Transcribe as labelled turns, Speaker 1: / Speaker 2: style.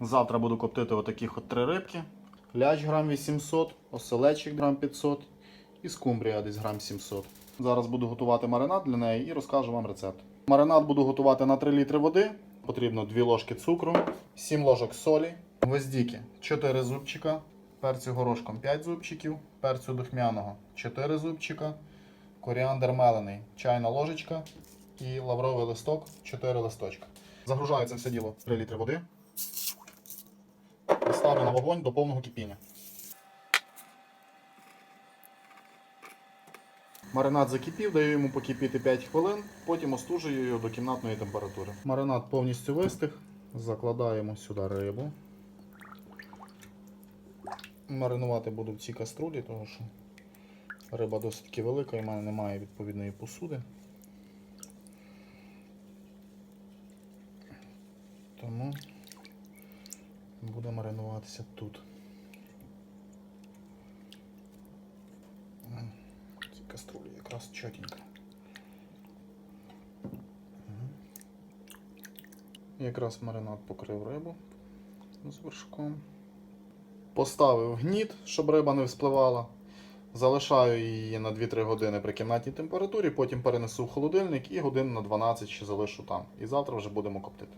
Speaker 1: Завтра буду коптити отаких от три рибки. Ляч грам 800, оселечик грам 500 і скумбрія десь грам 700. Зараз буду готувати маринад для неї і розкажу вам рецепт. Маринад буду готувати на 3 літри води. Потрібно 2 ложки цукру, 7 ложок солі, гвоздіки 4 зубчика, перцю горошком 5 зубчиків, перцю духмяного 4 зубчика, коріандр мелений чайна ложечка і лавровий листок 4 листочка. Загружаю це все діло в 3 літри води ставлю на вогонь до повного кипіння. Маринад закипів, даю йому покипіти 5 хвилин, потім остужую його до кімнатної температури. Маринад повністю вистиг. Закладаємо сюди рибу. Маринувати буду в цій каструлі, тому що риба досить таки велика і в мене немає відповідної посуди. Тому буде маринуватися тут. Цій каструлі якраз чотенько. Якраз маринад покрив рибу з вершком. Поставив гніт, щоб риба не вспливала. Залишаю її на 2-3 години при кімнатній температурі, потім перенесу в холодильник і годин на 12 ще залишу там. І завтра вже будемо коптити.